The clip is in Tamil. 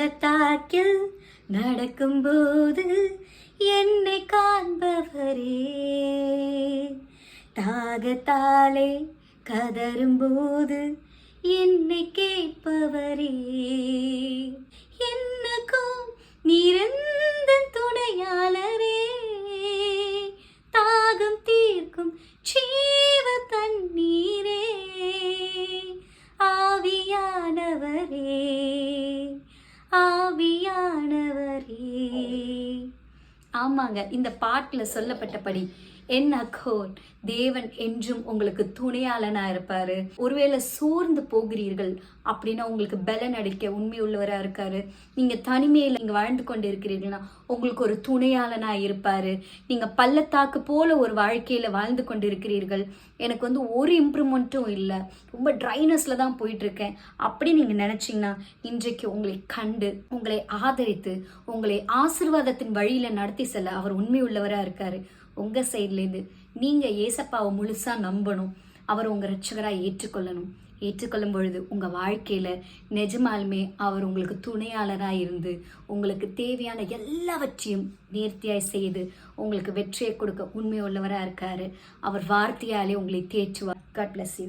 பள்ளத்தாக்கில் நடக்கும்போது என்னை காண்பவரே. தாகத்தாலே கதரும்போது என்னை கேட்பவரே. என்னக்கும் நிரந்த துணையாளரே. தாகம் தீர்க்கும் ஜீவ தண்ணீரே. ஆவியானவரே. ஆவியானவரே ஆமாங்க இந்த பாட்டில் சொல்லப்பட்டபடி என்ன கோல் தேவன் என்றும் உங்களுக்கு துணையாளனா இருப்பாரு. ஒருவேளை சோர்ந்து போகிறீர்கள் அப்படின்னா உங்களுக்கு பலன் அடிக்க உண்மை உள்ளவரா இருக்காரு. நீங்க தனிமையில நீங்க வாழ்ந்து கொண்டு இருக்கிறீர்கள்னா உங்களுக்கு ஒரு துணையாளனா இருப்பாரு. நீங்க பள்ளத்தாக்கு போல ஒரு வாழ்க்கையில வாழ்ந்து கொண்டு இருக்கிறீர்கள் எனக்கு வந்து ஒரு இம்ப்ரூவ்மெண்ட்டும் இல்லை. ரொம்ப ட்ரைனஸ்ல தான் போயிட்டு இருக்கேன் அப்படி நீங்க நினைச்சீங்கன்னா இன்றைக்கு உங்களை கண்டு உங்களை ஆதரித்து உங்களை ஆசிர்வாதத்தின் வழியில நடத்தி செல்ல அவர் உண்மை உள்ளவரா இருக்காரு. உங்க சைட்லேருந்து நீங்க ஏசப்பாவை முழுசா நம்பணும். அவர் உங்க ரட்சகராக ஏற்றுக்கொள்ளணும். ஏற்றுக்கொள்ளும் பொழுது உங்க வாழ்க்கையில நிஜமாலுமே அவர் உங்களுக்கு துணையாளராக இருந்து உங்களுக்கு தேவையான எல்லாவற்றையும் நேர்த்தியாய் செய்து உங்களுக்கு வெற்றியை கொடுக்க உண்மை உள்ளவராக இருக்காரு. அவர் வார்த்தையாலே உங்களை தேற்றுவார். God bless you